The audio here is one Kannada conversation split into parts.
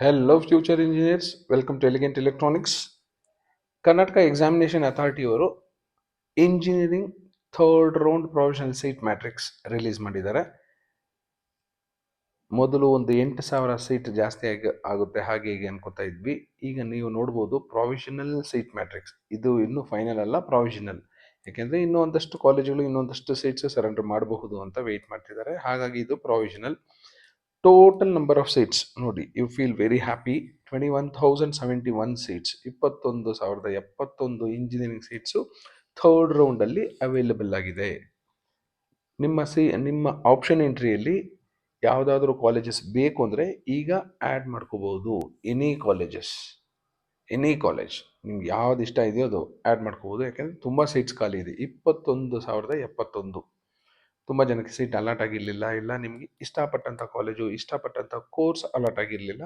Hello, future engineers welcome to elegant electronics Karnataka examination ಅಥಾರಿಟಿಯವರು engineering third round provisional seat matrix release ಮಾಡಿದ್ದಾರೆ. ಮೊದಲು ಒಂದು ಎಂಟು ಸಾವಿರ ಸೀಟ್ ಜಾಸ್ತಿ ಆಗಿ ಆಗುತ್ತೆ ಹಾಗೆ ಹೀಗೆ ಅನ್ಕೋತಾ ಇದ್ವಿ. ಈಗ ನೀವು ನೋಡ್ಬೋದು ಪ್ರೊವಿಷನಲ್ ಸೀಟ್ ಮ್ಯಾಟ್ರಿಕ್ಸ್ ಇದು ಇನ್ನೂ ಫೈನಲ್ ಅಲ್ಲ ಪ್ರೊವಿಷನಲ್ ಯಾಕೆಂದರೆ ಇನ್ನೂ ಒಂದಷ್ಟು ಕಾಲೇಜುಗಳು ಇನ್ನೊಂದಷ್ಟು ಸೀಟ್ಸ್ ಸರೆಂಡರ್ ಮಾಡಬಹುದು ಅಂತ ವೆಯ್ಟ್ ಮಾಡ್ತಿದ್ದಾರೆ. ಹಾಗಾಗಿ ಇದು provisional total number of seats ನೋಡಿ you feel very happy twenty one thousand seventy one seats ಇಪ್ಪತ್ತೊಂದು ಸಾವಿರದ ಎಪ್ಪತ್ತೊಂದು ಇಂಜಿನಿಯರಿಂಗ್ ಸೀಟ್ಸು ಥರ್ಡ್ ರೌಂಡಲ್ಲಿ ಅವೈಲಬಲ್ ಆಗಿದೆ. ನಿಮ್ಮ ಸಿ, ನಿಮ್ಮ ಆಪ್ಷನ್ ಎಂಟ್ರಿಯಲ್ಲಿ ಯಾವುದಾದ್ರೂ ಕಾಲೇಜಸ್ ಬೇಕು ಅಂದರೆ ಈಗ ಆ್ಯಡ್ ಮಾಡ್ಕೋಬೋದು. ಎನಿ ಕಾಲೇಜಸ್ ಎನಿ ಕಾಲೇಜ್ ನಿಮ್ಗೆ ಯಾವ್ದು ಇಷ್ಟ ಇದೆಯೋ ಅದು ಆ್ಯಡ್ ಮಾಡ್ಕೋಬೋದು. ಯಾಕೆಂದರೆ ತುಂಬ ಸೀಟ್ಸ್ ಖಾಲಿ ಇದೆ. ಇಪ್ಪತ್ತೊಂದು ಸಾವಿರದ ಎಪ್ಪತ್ತೊಂದು. ತುಂಬ ಜನಕ್ಕೆ ಸೀಟ್ ಅಲಾಟ್ ಆಗಿರಲಿಲ್ಲ, ಇಲ್ಲ ನಿಮಗೆ ಇಷ್ಟಪಟ್ಟಂಥ ಕಾಲೇಜು ಇಷ್ಟಪಟ್ಟಂಥ ಕೋರ್ಸ್ ಅಲಾಟ್ ಆಗಿರಲಿಲ್ಲ.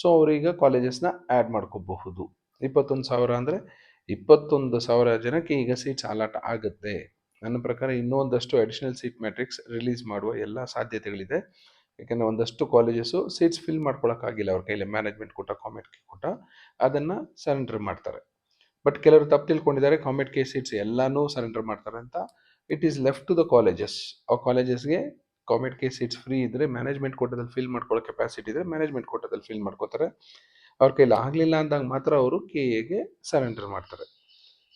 ಸೊ ಅವರೀಗ ಕಾಲೇಜಸ್ನ ಆ್ಯಡ್ ಮಾಡ್ಕೋಬಹುದು. ಇಪ್ಪತ್ತೊಂದು ಸಾವಿರ ಅಂದರೆ ಇಪ್ಪತ್ತೊಂದು ಸಾವಿರ ಜನಕ್ಕೆ ಈಗ ಸೀಟ್ಸ್ ಅಲಾಟ್ ಆಗುತ್ತೆ. ನನ್ನ ಪ್ರಕಾರ ಇನ್ನೊಂದಷ್ಟು ಅಡಿಷನಲ್ ಸೀಟ್ ಮ್ಯಾಟ್ರಿಕ್ಸ್ ರಿಲೀಸ್ ಮಾಡುವ ಎಲ್ಲ ಸಾಧ್ಯತೆಗಳಿದೆ. ಯಾಕೆಂದರೆ ಒಂದಷ್ಟು ಕಾಲೇಜಸ್ಸು ಸೀಟ್ಸ್ ಫಿಲ್ ಮಾಡ್ಕೊಳಕ್ಕಾಗಿಲ್ಲ ಅವ್ರ ಕೈಲಿ ಮ್ಯಾನೇಜ್ಮೆಂಟ್ ಕೊಟ್ಟ ಕಾಮೆಂಟ್ ಕೊಟ್ಟ ಅದನ್ನು ಸರೆಂಡರ್ ಮಾಡ್ತಾರೆ. ಬಟ್ ಕೆಲವರು ತಪ್ಪು ತಿಳ್ಕೊಂಡಿದ್ದಾರೆ ಕಾಮೆಂಟ್ ಸೀಟ್ಸ್ ಎಲ್ಲನೂ ಸರೆಂಡರ್ ಮಾಡ್ತಾರೆ ಅಂತ it is left to the colleges ಆ ಕಾಲೇಜಸ್ಗೆ ಕಾಮೆಂಟ್ ಕೆ ಸೀಟ್ಸ್ ಫ್ರೀ ಇದ್ದರೆ ಮ್ಯಾನೇಜ್ಮೆಂಟ್ ಕೋಟದಲ್ಲಿ ಫಿಲ್ ಮಾಡ್ಕೊಳ್ಳೋ ಕೆಪಾಸಿಟಿ ಇದ್ದರೆ ಮ್ಯಾನೇಜ್ಮೆಂಟ್ ಕೋಟದಲ್ಲಿ ಫಿಲ್ ಮಾಡ್ಕೋತಾರೆ. ಅವ್ರ ಕೈಲಿ ಆಗಲಿಲ್ಲ ಅಂದಾಗ ಮಾತ್ರ ಅವರು ಕೆ ಎಗೆ ಸರೆಂಡರ್ ಮಾಡ್ತಾರೆ.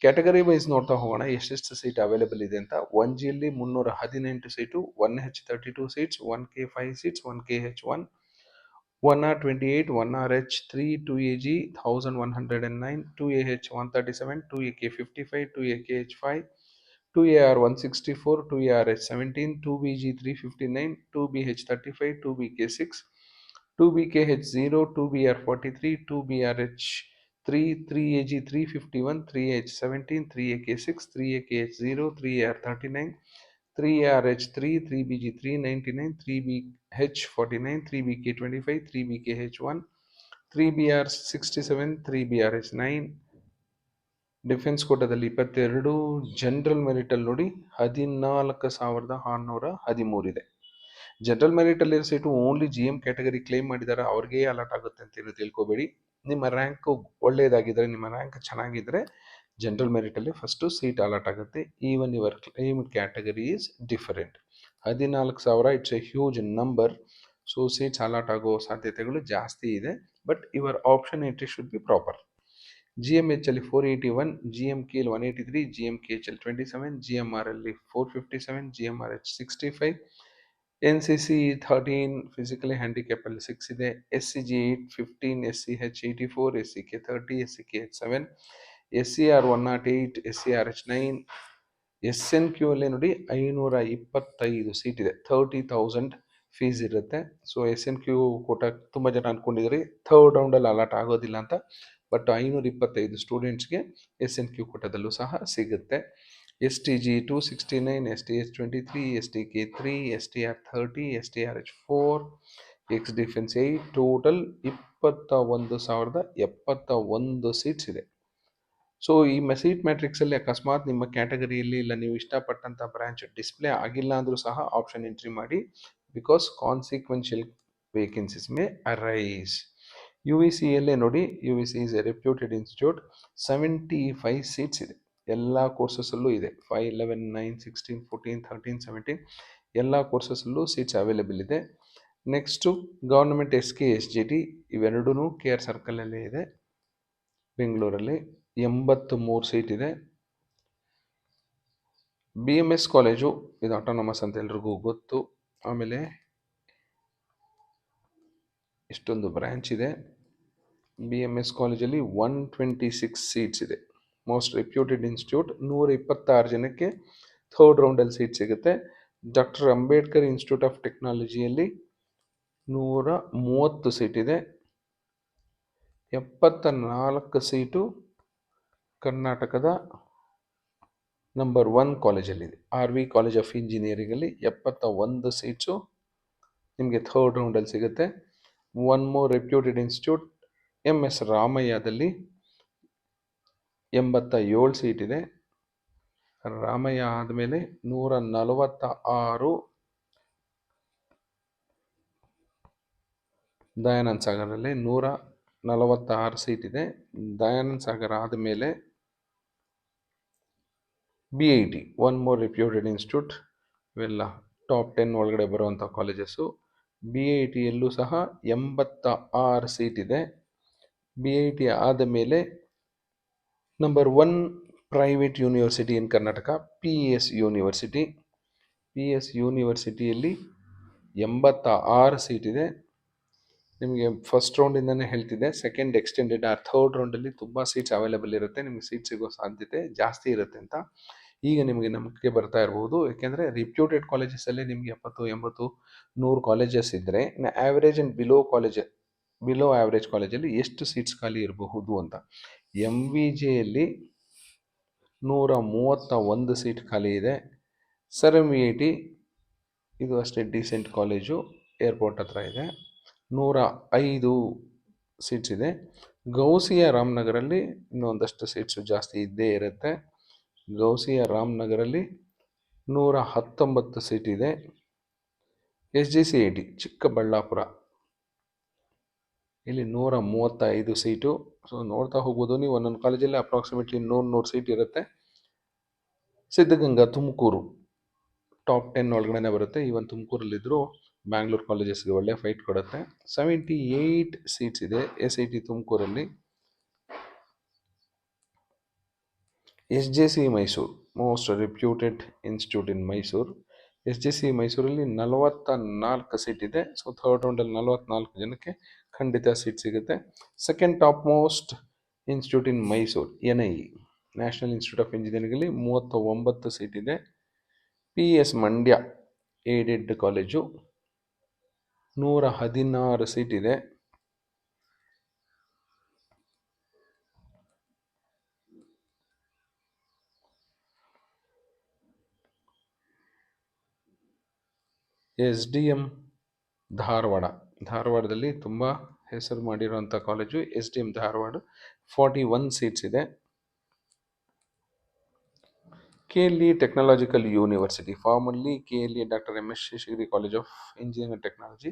ಕ್ಯಾಟಗರಿ ವೈಸ್ ನೋಡ್ತಾ ಹೋಗೋಣ, ಎಷ್ಟೆಷ್ಟು ಸೀಟ್ ಅವೈಲೇಬಲ್ ಇದೆ ಅಂತ. ಒನ್ ಜಿಯಲ್ಲಿ ಮುನ್ನೂರ ಹದಿನೆಂಟು seat one H thirty two seats one K five seats one K H one one R twenty eight one R H three two A G thousand one hundred and nine two A H one thirty seven two A K fifty five two A K H five 2AR164, 2ARH17, 2BG359, 2BH35, 2BK6, 2BKH0, 2BR43, 2BRH3, 3AG351, 3H17, 3AK6, 3AKH0, 3AR39, 3RH3, 3BG399, 3BH49, 3BK25, 3BKH1, 3BR67, 3BRH9, defence ಕೋಟದಲ್ಲಿ ಇಪ್ಪತ್ತೆರಡು ಜನರಲ್ ಮೆರಿಟಲ್ಲಿ ನೋಡಿ ಹದಿನಾಲ್ಕು ಸಾವಿರದ ಆರುನೂರ ಹದಿಮೂರಿದೆ. General ಮೆರಿಟಲ್ಲಿ seat only G M category claim ಮಾಡಿದ್ದಾರೆ ಅವ್ರಿಗೆ ಅಲರ್ಟ್ ಆಗುತ್ತೆ ಅಂತ ಹೇಳಿ ತಿಳ್ಕೊಬೇಡಿ. ನಿಮ್ಮ ರ್ಯಾಂಕು ಒಳ್ಳೆಯದಾಗಿದ್ದರೆ ನಿಮ್ಮ ರ್ಯಾಂಕ್ ಚೆನ್ನಾಗಿದ್ದರೆ ಜನರಲ್ ಮೆರಿಟಲ್ಲಿ ಫಸ್ಟು ಸೀಟ್ ಅಲಾಟ್ ಆಗುತ್ತೆ. Even your claim category is different ಹದಿನಾಲ್ಕು ಸಾವಿರ it's a huge number so seats allot ಆಗೋ ಸಾಧ್ಯತೆಗಳು ಜಾಸ್ತಿ ಇದೆ. But your option entry should be proper G M H ಅಲ್ಲಿ four eighty one G M K one eighty three G M K H ಅಲ್ಲಿ twenty seven G M R ಅಲ್ಲಿ four fifty seven G M R H sixty five N C C thirteen physically handicap ಅಲ್ಲಿ ಸಿಕ್ಸ್ ಇದೆ S C G eight fifteen S C H eighty four S C K thirty S C K H seven S C R one nought eight S C R H nine S N Q ಅಲ್ಲಿ ನೋಡಿ ಐನೂರ ಇಪ್ಪತ್ತೈದು ಸೀಟ್ ಇದೆ. ಥರ್ಟಿ ತೌಸಂಡ್ ಫೀಸ್ ಇರುತ್ತೆ. So S N Q quota ತುಂಬ ಜನ ಅಂದ್ಕೊಂಡಿದ್ರಿ ಥರ್ಡ್ ರೌಂಡಲ್ಲಿ ಅಲಾಟ್ ಆಗೋದಿಲ್ಲ ಅಂತ. ಬಟ್ ಐನೂರ ಇಪ್ಪತ್ತೈದು ಸ್ಟೂಡೆಂಟ್ಸ್ಗೆ ಎಸ್ ಎನ್ ಕ್ಯೂ ಕೋಟದಲ್ಲೂ ಸಹ ಸಿಗುತ್ತೆ. S T G two sixty nine, S T H twenty three, S T K three, S T R thirty, S T R H four, ex defence eight, total ಇಪ್ಪತ್ತ ಒಂದು ಸಾವಿರದ ಎಪ್ಪತ್ತ ಒಂದು ಸೀಟ್ಸ್ ಇದೆ. ಸೊ ಈ ಮೆಸೀಟ್ ಮ್ಯಾಟ್ರಿಕ್ಸಲ್ಲಿ ಅಕಸ್ಮಾತ್ ನಿಮ್ಮ ಕ್ಯಾಟಗರಿಯಲ್ಲಿ ಇಲ್ಲ, ನೀವು ಇಷ್ಟಪಟ್ಟಂಥ ಬ್ರ್ಯಾಂಚ್ ಡಿಸ್ಪ್ಲೇ ಆಗಿಲ್ಲ ಅಂದರೂ ಸಹ ಆಪ್ಷನ್ ಎಂಟ್ರಿ ಮಾಡಿ, because consequential vacancies may arise. U V ಸಿಯಲ್ಲೇ ನೋಡಿ U V C is a reputed institute seventy five seats ಇದೆ. ಎಲ್ಲ ಕೋರ್ಸಸಲ್ಲೂ ಇದೆ. Five eleven nine sixteen fourteen thirteen seventeen ಎಲ್ಲ ಕೋರ್ಸಸಲ್ಲೂ ಸೀಟ್ಸ್ ಅವೈಲೇಬಲ್ ಇದೆ. Next government S K S J T ಇವೆರಡೂ ಕೆ ಆರ್ ಸರ್ಕಲಲ್ಲೇ ಇದೆ. ಬೆಂಗಳೂರಲ್ಲಿ ಎಂಬತ್ತು ಮೂರು ಸೀಟ್ ಇದೆ. ಬಿ ಎಂ ಎಸ್ ಕಾಲೇಜು ಇದು ಆಟೋನಮಸ್ ಅಂತ ಎಲ್ರಿಗೂ ಗೊತ್ತು. ಆಮೇಲೆ ಇಷ್ಟೊಂದು ಬ್ರ್ಯಾಂಚ್ ಇದೆ. ಬಿ ಎಂ ಎಸ್ ಕಾಲೇಜಲ್ಲಿ ಒನ್ ಟ್ವೆಂಟಿ ಸಿಕ್ಸ್ ಸೀಟ್ಸ್ ಇದೆ. ಮೋಸ್ಟ್ ರೆಪ್ಯೂಟೆಡ್ ಇನ್ಸ್ಟಿಟ್ಯೂಟ್ ನೂರ ಇಪ್ಪತ್ತಾರು ಜನಕ್ಕೆ ಥರ್ಡ್ ರೌಂಡಲ್ಲಿ ಸೀಟ್ ಸಿಗುತ್ತೆ. ಡಾಕ್ಟರ್ ಅಂಬೇಡ್ಕರ್ ಇನ್ಸ್ಟಿಟ್ಯೂಟ್ ಆಫ್ ಟೆಕ್ನಾಲಜಿಯಲ್ಲಿ ನೂರ ಮೂವತ್ತು ಸೀಟ್ ಇದೆ. ಎಪ್ಪತ್ತ ನಾಲ್ಕು ಸೀಟು ಕರ್ನಾಟಕದ ನಂಬರ್ ಒನ್ ಕಾಲೇಜಲ್ಲಿದೆ ಆರ್ ವಿ ಕಾಲೇಜ್ ಆಫ್ ಇಂಜಿನಿಯರಿಂಗಲ್ಲಿ ಎಪ್ಪತ್ತ ಒಂದು ಸೀಟ್ಸು ನಿಮಗೆ ಥರ್ಡ್ ರೌಂಡಲ್ಲಿ ಸಿಗುತ್ತೆ. One more reputed institute M S ರಾಮಯ್ಯದಲ್ಲಿ ಎಂಬತ್ತ ಏಳು ಸೀಟ್ ಇದೆ. ರಾಮಯ್ಯ ಆದಮೇಲೆ ನೂರ ನಲವತ್ತ ಆರು ದಯಾನಂದ ಸಾಗರಲ್ಲಿ ನೂರ ನಲವತ್ತಾರು ಸೀಟ್ ಇದೆ ಸಾಗರ ಆದಮೇಲೆ B I T one more reputed institute ಇವೆಲ್ಲ ಟಾಪ್ ಟೆನ್ ಒಳಗಡೆ ಬರುವಂಥ ಕಾಲೇಜಸ್ಸು ಬಿ ಐ ಟಿಯಲ್ಲೂ ಸಹ ಎಂಬತ್ತ ಆರು ಸೀಟ್ ಇದೆ. ಬಿ ಐ ಟಿ ಆದ ಮೇಲೆ number one private university in Karnataka P S university P S ಯೂನಿವರ್ಸಿಟಿಯಲ್ಲಿ ಎಂಬತ್ತ ಆರು ಸೀಟ್ ಇದೆ. ನಿಮಗೆ ಫಸ್ಟ್ ರೌಂಡಿಂದನೇ ಹೇಳ್ತಿದೆ ಸೆಕೆಂಡ್ ಎಕ್ಸ್ಟೆಂಡೆಡ್ ಆರ್ ಥರ್ಡ್ ರೌಂಡಲ್ಲಿ ತುಂಬ ಸೀಟ್ಸ್ ಅವೈಲೇಬಲ್ ಇರುತ್ತೆ. ನಿಮಗೆ ಸೀಟ್ ಸಿಗೋ ಸಾಧ್ಯತೆ ಜಾಸ್ತಿ ಇರುತ್ತೆ ಅಂತ. ಈಗ ನಿಮಗೆ ನಂಬಿಕೆ ಬರ್ತಾ ಇರ್ಬೋದು. ಏಕೆಂದರೆ ರಿಪ್ಯೂಟೆಡ್ ಕಾಲೇಜಸಲ್ಲಿ ನಿಮಗೆ ಎಪ್ಪತ್ತು, ಎಂಬತ್ತು, ನೂರು ಕಾಲೇಜಸ್ ಇದ್ದರೆ ಇನ್ನು average and below college below average ಕಾಲೇಜಲ್ಲಿ ಎಷ್ಟು ಸೀಟ್ಸ್ ಖಾಲಿ ಇರಬಹುದು ಅಂತ. ಎಂ ವಿ ಜೆಯಲ್ಲಿ ನೂರ ಮೂವತ್ತ ಒಂದು ಸೀಟ್ ಖಾಲಿ ಇದೆ. ಸರ್ ಎಂ ವಿ ಟಿ ಇದು ಅಷ್ಟೇ ಡೀಸೆಂಟ್ ಕಾಲೇಜು ಏರ್ಪೋರ್ಟ್ ಹತ್ರ ಇದೆ. ನೂರ ಐದು ಸೀಟ್ಸ್ ಇದೆ. ಗೌಸಿಯ ರಾಮನಗರಲ್ಲಿ ಇನ್ನೊಂದಷ್ಟು ಸೀಟ್ಸು ಜಾಸ್ತಿ ಇದ್ದೇ ಇರುತ್ತೆ. ಗೌಸಿಯ ರಾಮನಗರಲ್ಲಿ ನೂರ ಹತ್ತೊಂಬತ್ತು ಸೀಟ್ ಇದೆ. S G C I T Chikkaballapur. ಇಲ್ಲಿ ನೂರ ಮೂವತ್ತೈದು ಸೀಟು. ಸೊ ನೋಡ್ತಾ ಹೋಗ್ಬೋದು ನೀವು. ಒಂದೊಂದು ಕಾಲೇಜಲ್ಲಿ ಅಪ್ರಾಕ್ಸಿಮೇಟ್ಲಿ ನೂರು ನೂರು ಸೀಟ್ ಇರುತ್ತೆ. ಸಿದ್ಧಗಂಗಾ, ತುಮಕೂರು. ಟಾಪ್ ಟೆನ್ ಒಳಗಡೆ ಬರುತ್ತೆ. ಈವನ್ ತುಮಕೂರಲ್ಲಿದ್ದರೂ ಬ್ಯಾಂಗ್ಳೂರು ಕಾಲೇಜಸ್ಗೆ ಒಳ್ಳೆ ಫೈಟ್ ಕೊಡುತ್ತೆ. ಸೆವೆಂಟಿ ಏಯ್ಟ್ ಸೀಟ್ಸ್ ಇದೆ ಎಸ್ ಐ ಟಿ ತುಮಕೂರಲ್ಲಿ. S J C Mysuru most reputed institute in Mysuru S J C ಮೈಸೂರಲ್ಲಿ ನಲವತ್ತ ನಾಲ್ಕು ಸೀಟ್ ಇದೆ. ಸೊ ಥರ್ಡ್ ರೌಂಡಲ್ಲಿ ನಲವತ್ನಾಲ್ಕು ಜನಕ್ಕೆ ಖಂಡಿತ ಸೀಟ್ ಸಿಗುತ್ತೆ. Second top most institute in Mysuru N I E national institute of ಇಂಜಿನಿಯರಿಂಗಲ್ಲಿ ಮೂವತ್ತ ಒಂಬತ್ತು ಸೀಟ್ ಇದೆ P S Mandya aided college ನೂರ ಹದಿನಾರು ಸೀಟ್ ಇದೆ. ಎಸ್ ಡಿ ಎಂ ಧಾರವಾಡ ಧಾರವಾಡದಲ್ಲಿ ತುಂಬ ಹೆಸರು ಮಾಡಿರುವಂಥ college S D M Dharwad. Forty one seats ಇದೆ K L E technological university formerly K L E doctor M S Sheshagiri college of engineering technology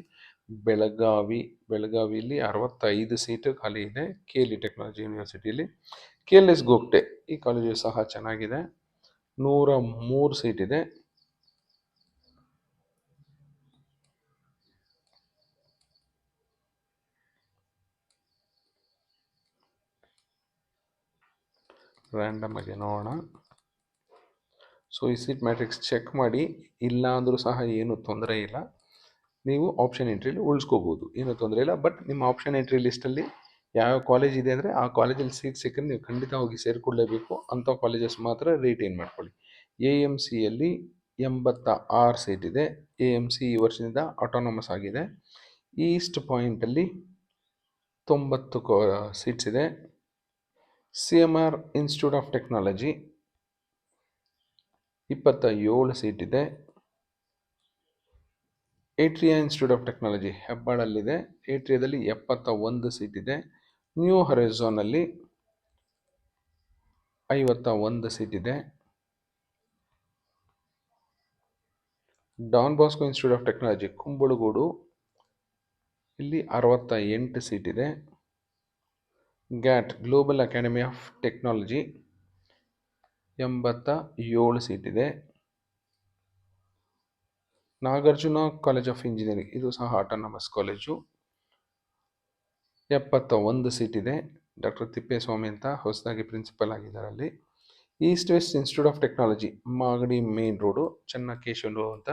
Belagavi ಬೆಳಗಾವಿಯಲ್ಲಿ ಅರವತ್ತೈದು ಸೀಟು ಖಾಲಿ ಇದೆ ಕೆ ಎಲ್ ಇ ಟೆಕ್ನಾಲಜಿ ಯೂನಿವರ್ಸಿಟಿಯಲ್ಲಿ ಕೆ ಎಲ್ ಎಸ್ ಗೋಗ್ಟೆ ಈ ಕಾಲೇಜು ಸಹ ಚೆನ್ನಾಗಿದೆ. ನೂರ ಮೂರು ಸೀಟ್ ಇದೆ. ರ್ಯಾಂಡಮ್ ಆಗಿ ನೋಡೋಣ. ಸೊ ಈ ಸೀಟ್ ಮ್ಯಾಟ್ರಿಕ್ಸ್ ಚೆಕ್ ಮಾಡಿ ಇಲ್ಲ ಅಂದರೂ ಸಹ ಏನು ತೊಂದರೆ ಇಲ್ಲ. ನೀವು ಆಪ್ಷನ್ ಎಂಟ್ರಿಲಿ ಉಳಿಸ್ಕೋಬೋದು. ಏನೂ ತೊಂದರೆ ಇಲ್ಲ ಬಟ್ ನಿಮ್ಮ ಆಪ್ಷನ್ ಎಂಟ್ರಿ ಲಿಸ್ಟಲ್ಲಿ ಯಾವ ಕಾಲೇಜ್ ಇದೆ ಅಂದರೆ, ಆ ಕಾಲೇಜಲ್ಲಿ ಸೀಟ್ ಸಿಕ್ಕರೆ ನೀವು ಖಂಡಿತ ಹೋಗಿ ಸೇರಿಕೊಳ್ಳೇಬೇಕು ಅಂಥ ಕಾಲೇಜಸ್ ಮಾತ್ರ ರಿಟೈನ್ ಮಾಡ್ಕೊಳ್ಳಿ. ಎ ಎಂ ಸಿಯಲ್ಲಿ ಎಂಬತ್ತ ಆರು ಸೀಟ್ ಇದೆ. ಎ ಎಂ ಸಿ ಈ ವರ್ಷದಿಂದ ಆಟೋನಮಸ್ ಆಗಿದೆ. ಈಸ್ಟ್ ಪಾಯಿಂಟಲ್ಲಿ ತೊಂಬತ್ತು ಕೋ ಸೀಟ್ಸ್ ಇದೆ. C M R institute of technology ಇಪ್ಪತ್ತ ಏಳು ಸೀಟ್ ಇದೆ. ಏಟ್ರಿಯಾ ಇನ್ಸ್ಟಿಟ್ಯೂಟ್ ಆಫ್ ಟೆಕ್ನಾಲಜಿ ಹೆಬ್ಬಾಳಲ್ಲಿದೆ. ಏಟ್ರಿಯಾದಲ್ಲಿ ಎಪ್ಪತ್ತ ಒಂದು ಸೀಟ್ ಇದೆ. ನ್ಯೂ ಹರೈಝೋನಲ್ಲಿ ಐವತ್ತ ಒಂದು ಸೀಟ್ ಇದೆ. Don Bosco institute of technology Kumbalgodu ಇಲ್ಲಿ ಅರವತ್ತ ಎಂಟು ಸೀಟ್ ಇದೆ. GAT global academy of technology ಎಂಬತ್ತ ಏಳು ಸೀಟ್ ಇದೆ. ನಾಗಾರ್ಜುನ ಕಾಲೇಜ್ ಆಫ್ ಇಂಜಿನಿಯರಿಂಗ್, ಇದು ಸಹ ಆಟೋನಮಸ್ ಕಾಲೇಜು. ಎಪ್ಪತ್ತ ಒಂದು ಇದೆ. ಡಾಕ್ಟರ್ ತಿಪ್ಪೇಸ್ವಾಮಿ ಅಂತ ಹೊಸದಾಗಿ ಪ್ರಿನ್ಸಿಪಲ್ ಆಗಿದ್ದಾರೆ ಅಲ್ಲಿ. East west institute of technology, Magadi main road ಚೆನ್ನಕೇಶವರು ಅಂತ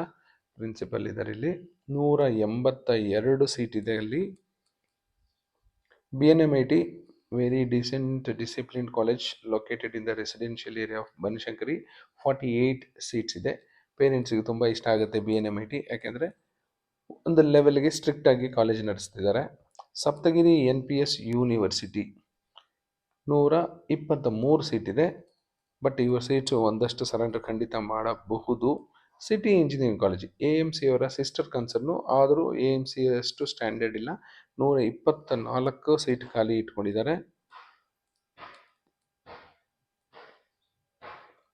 ಪ್ರಿನ್ಸಿಪಲ್ ಇದ್ದಾರೆ ಇಲ್ಲಿ. ನೂರ ಎಂಬತ್ತ ಎರಡು ಸೀಟ್ ಇದೆ ಅಲ್ಲಿ. B N M I T very decent discipline college located in the residential area of Banashankari forty eight seats ಇದೆ ಪೇರೆಂಟ್ಸಿಗೆ ತುಂಬ ಇಷ್ಟ ಆಗುತ್ತೆ B N M I T ಯಾಕೆಂದರೆ ಒಂದು ಲೆವೆಲ್ಗೆ ಸ್ಟ್ರಿಕ್ಟಾಗಿ college ನಡೆಸ್ತಿದ್ದಾರೆ. Saptagiri N P S university ನೂರ ಇಪ್ಪತ್ತ ಮೂರು ಸೀಟ್ ಇದೆ. ಬಟ್ ಇವ ಸೀಟ್ಸು ಒಂದಷ್ಟು ಸರೆಂಡರ್ ಖಂಡಿತ ಮಾಡಬಹುದು. City engineering college, A M C ಅವರ ಸಿಸ್ಟರ್ ಕನ್ಸರ್ನು ಆದರೂ ಎ ಎಂ ಸಿ ಅಷ್ಟು ಸ್ಟ್ಯಾಂಡರ್ಡ್ ಇಲ್ಲ. ನೂರ ಇಪ್ಪತ್ತ ನಾಲ್ಕು ಸೀಟ್ ಖಾಲಿ ಇಟ್ಕೊಂಡಿದ್ದಾರೆ.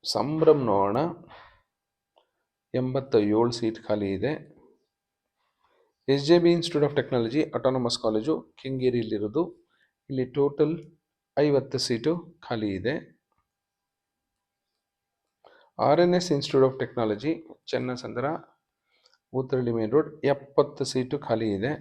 ಸಂಭ್ರಮ್ ನೋಡೋಣ ಎಂಬತ್ತ ಏಳು ಸೀಟ್ ಖಾಲಿ ಇದೆ. S J B institute of technology autonomous college ಕೆಂಗೇರಿಯಲ್ಲಿರೋದು ಇಲ್ಲಿ ಟೋಟಲ್ ಐವತ್ತು ಸೀಟು ಖಾಲಿ ಇದೆ. R N S institute of technology Chennasandra Uttarahalli main road ಎಪ್ಪತ್ತು ಸೀಟು ಖಾಲಿ ಇದೆ.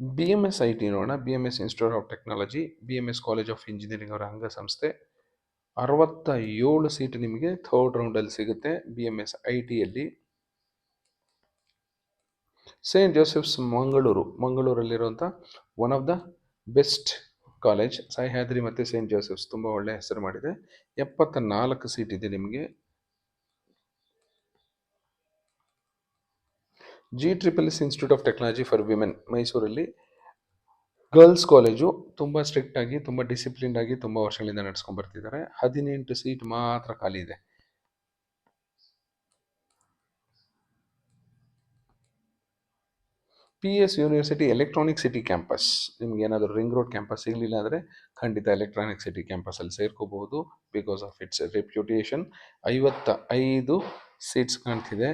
B M S I T ನೋಡೋಣ. B M S institute of technology B M S college of engineering ಅವರ ಅಂಗಸಂಸ್ಥೆ. ಅರವತ್ತ ಏಳು ಸೀಟ್ ನಿಮಗೆ ಥರ್ಡ್ ರೌಂಡಲ್ಲಿ ಸಿಗುತ್ತೆ ಬಿ ಎಂ ಎಸ್ ಐ ಟಿಯಲ್ಲಿ Saint Joseph's Mangaluru ಮಂಗಳೂರಲ್ಲಿರುವಂಥ one of the best college Sahyadri ಮತ್ತು ಸೇಂಟ್ ಜೋಸೆಫ್ಸ್ ತುಂಬ ಒಳ್ಳೆಯ ಹೆಸರು ಮಾಡಿದೆ. ಎಪ್ಪತ್ತ ನಾಲ್ಕು ಸೀಟ್ ಇದೆ ನಿಮಗೆ. G triple S institute of technology for women ಮೈಸೂರಲ್ಲಿ. ಗರ್ಲ್ಸ್ ಕಾಲೇಜು ತುಂಬ ಸ್ಟ್ರಿಕ್ಟಾಗಿ ತುಂಬ ಡಿಸಿಪ್ಲಿನ್ ಆಗಿ, ತುಂಬ ವರ್ಷಗಳಿಂದ ನಡೆಸ್ಕೊಂಡು ಬರ್ತಿದ್ದಾರೆ. ಹದಿನೆಂಟು ಸೀಟ್ ಮಾತ್ರ ಖಾಲಿ ಇದೆ. P S university electronic city campus ನಿಮ್ಗೆ ಏನಾದರೂ ರಿಂಗ್ ರೋಡ್ ಕ್ಯಾಂಪಸ್ ಸಿಗಲಿಲ್ಲ ಅಂದರೆ ಖಂಡಿತ ಎಲೆಕ್ಟ್ರಾನಿಕ್ ಸಿಟಿ ಕ್ಯಾಂಪಸಲ್ಲಿ ಸೇರ್ಕೋಬಹುದು ಬಿಕಾಸ್ ಆಫ್ ಇಟ್ಸ್ ರೆಪ್ಯುಟೇಷನ್ ಐವತ್ತ ಐದು ಸೀಟ್ಸ್ ಕಾಣ್ತಿದೆ.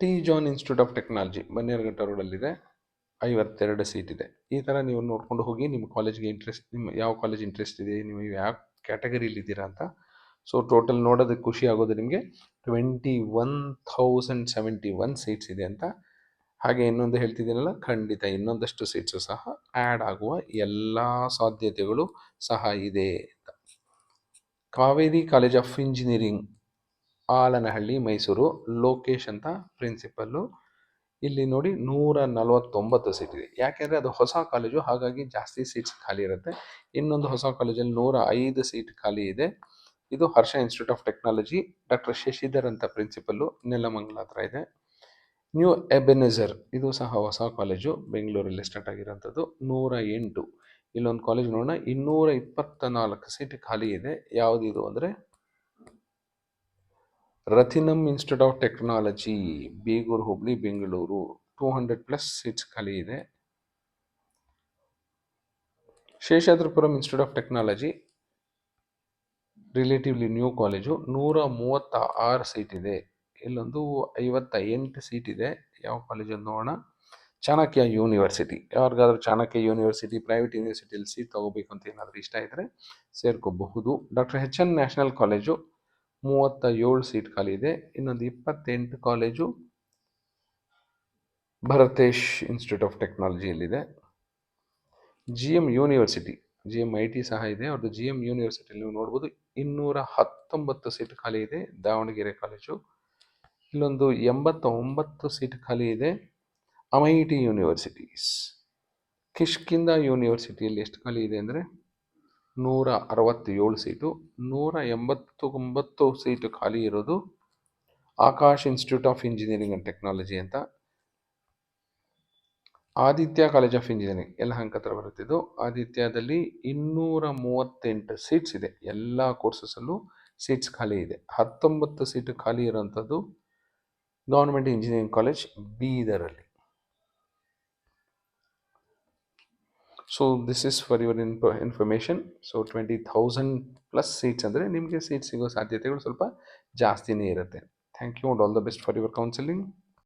T John institute of technology Bannerghatta ರೋಡಲ್ಲಿದೆ ಐವತ್ತೆರಡು ಸೀಟ್ ಇದೆ. ಈ ಥರ ನೀವು ನೋಡ್ಕೊಂಡು ಹೋಗಿ ನಿಮ್ಮ ಕಾಲೇಜ್ಗೆ ಇಂಟ್ರೆಸ್ಟ್ ನಿಮ್ಮ ಯಾವ ಕಾಲೇಜ್ ಇಂಟ್ರೆಸ್ಟ್ ಇದೆ, ನೀವು ಯಾವ ಕ್ಯಾಟಗರಿಲಿ ಇದ್ದೀರಾ ಅಂತ ಸೊ ಟೋಟಲ್ ನೋಡೋದಕ್ಕೆ ಖುಷಿ ಆಗೋದು ನಿಮಗೆ twenty one thousand seventy one seats ಇದೆ ಅಂತ. ಹಾಗೆ ಇನ್ನೊಂದು ಹೇಳ್ತಿದ್ದೀನಲ್ಲ, ಖಂಡಿತ ಇನ್ನೊಂದಷ್ಟು ಸೀಟ್ಸು ಸಹ ಆ್ಯಡ್ ಆಗುವ ಎಲ್ಲ ಸಾಧ್ಯತೆಗಳು ಸಹ ಇದೆ ಅಂತ. Kaveri college of engineering Alanahalli, Mysuru, Lokesh ಅಂತ ಪ್ರಿನ್ಸಿಪಲ್ಲು ಇಲ್ಲಿ ನೋಡಿ ನೂರ ನಲವತ್ತೊಂಬತ್ತು ಸೀಟ್ ಇದೆ. ಯಾಕೆಂದರೆ ಅದು ಹೊಸ ಕಾಲೇಜು ಹಾಗಾಗಿ ಜಾಸ್ತಿ ಸೀಟ್ಸ್ ಖಾಲಿ ಇರುತ್ತೆ. ಇನ್ನೊಂದು ಹೊಸ ಕಾಲೇಜಲ್ಲಿ ನೂರ ಐದು ಸೀಟ್ ಖಾಲಿ ಇದೆ. ಇದು Harsha institute of technology doctor Shashidhar ಅಂತ ಪ್ರಿನ್ಸಿಪಲ್ಲು ನೆಲಮಂಗಲ ಹತ್ರ ಇದೆ. ನ್ಯೂ ಎಬೆನೆಜರ್ ಇದು ಸಹ ಹೊಸ ಕಾಲೇಜು ಬೆಂಗಳೂರಲ್ಲಿ ಸ್ಟಾರ್ಟ್ ಆಗಿರೋಂಥದ್ದು. ನೂರ ಎಂಟು. ಇಲ್ಲೊಂದು ಕಾಲೇಜ್ ನೋಡೋಣ. ಇನ್ನೂರ ಇಪ್ಪತ್ತ ನಾಲ್ಕು ಸೀಟ್ ಖಾಲಿ ಇದೆ. ಯಾವುದಿದು ಅಂದರೆ? Rathinam institute of technology Begur, Hubli, Bengaluru. Two hundred plus seats ಖಾಲಿ ಇದೆ. Seshadripuram institute of technology relatively new college ನೂರ ಮೂವತ್ತ ಆರು ಸೀಟ್ ಇದೆ. ಇಲ್ಲೊಂದು ಐವತ್ತ ಎಂಟು ಸೀಟ್ ಇದೆ. ಯಾವ ಕಾಲೇಜು ನೋಡೋಣ? ಚಾಣಕ್ಯ ಯೂನಿವರ್ಸಿಟಿ ಯಾರಿಗಾದ್ರೂ ಚಾಣಕ್ಯ ಯೂನಿವರ್ಸಿಟಿ ಪ್ರೈವೇಟ್ ಯೂನಿವರ್ಸಿಟಿಯಲ್ಲಿ ಸೀಟ್ ತಗೋಬೇಕು ಅಂತ ಏನಾದರೂ ಇಷ್ಟ ಇದ್ದರೆ ಸೇರ್ಕೋಬಹುದು. Doctor H N national college ಮೂವತ್ತ ಏಳು ಸೀಟ್ ಖಾಲಿ ಇದೆ. ಇನ್ನೊಂದು ಇಪ್ಪತ್ತೆಂಟು college Bharatesh institute of ಟೆಕ್ನಾಲಜಿಯಲ್ಲಿದೆ G M university G M I T ಸಹ ಇದೆ. ಅವ್ರದ್ದು ಜಿ ಎಂ ಯೂನಿವರ್ಸಿಟಿಯಲ್ಲಿ ನೀವು ನೋಡ್ಬೋದು ಇನ್ನೂರ ಹತ್ತೊಂಬತ್ತು ಸೀಟ್ ಖಾಲಿ ಇದೆ ದಾವಣಗೆರೆ ಕಾಲೇಜು ಇಲ್ಲೊಂದು ಎಂಬತ್ತ ಒಂಬತ್ತು ಸೀಟ್ ಖಾಲಿ ಇದೆ ಅಮೈಟಿ ಯೂನಿವರ್ಸಿಟೀಸ್ ಕಿಷ್ಕಿಂದ ಯೂನಿವರ್ಸಿಟಿಯಲ್ಲಿ ಎಷ್ಟು ಖಾಲಿ ಇದೆ ಅಂದರೆ ನೂರ ಅರವತ್ತೇಳು ಸೀಟು ನೂರ ಎಂಬತ್ತೊಂಬತ್ತು ಸೀಟು ಖಾಲಿ ಇರೋದು Akash institute of engineering and technology ಅಂತ ಆದಿತ್ಯ ಕಾಲೇಜ್ ಆಫ್ ಇಂಜಿನಿಯರಿಂಗ್ ಎಲ್ಲ ಹಂಕತ್ರ ಬರುತ್ತಿದ್ದು ಆದಿತ್ಯದಲ್ಲಿ ಇನ್ನೂರ ಮೂವತ್ತೆಂಟು ಸೀಟ್ಸ್ ಇದೆ. ಎಲ್ಲ ಕೋರ್ಸಸಲ್ಲೂ ಸೀಟ್ಸ್ ಖಾಲಿ ಇದೆ. ಹತ್ತೊಂಬತ್ತು ಸೀಟ್ ಖಾಲಿ ಇರೋಂಥದ್ದು government engineering college ಬೀದರಲ್ಲಿ. So this is for your info information so twenty thousand plus seats ಅಂದರೆ ನಿಮಗೆ ಸೀಟ್ ಸಿಗೋ ಸಾಧ್ಯತೆಗಳು ಸ್ವಲ್ಪ ಜಾಸ್ತಿನೇ ಇರುತ್ತೆ. Thank you all the best for your counselling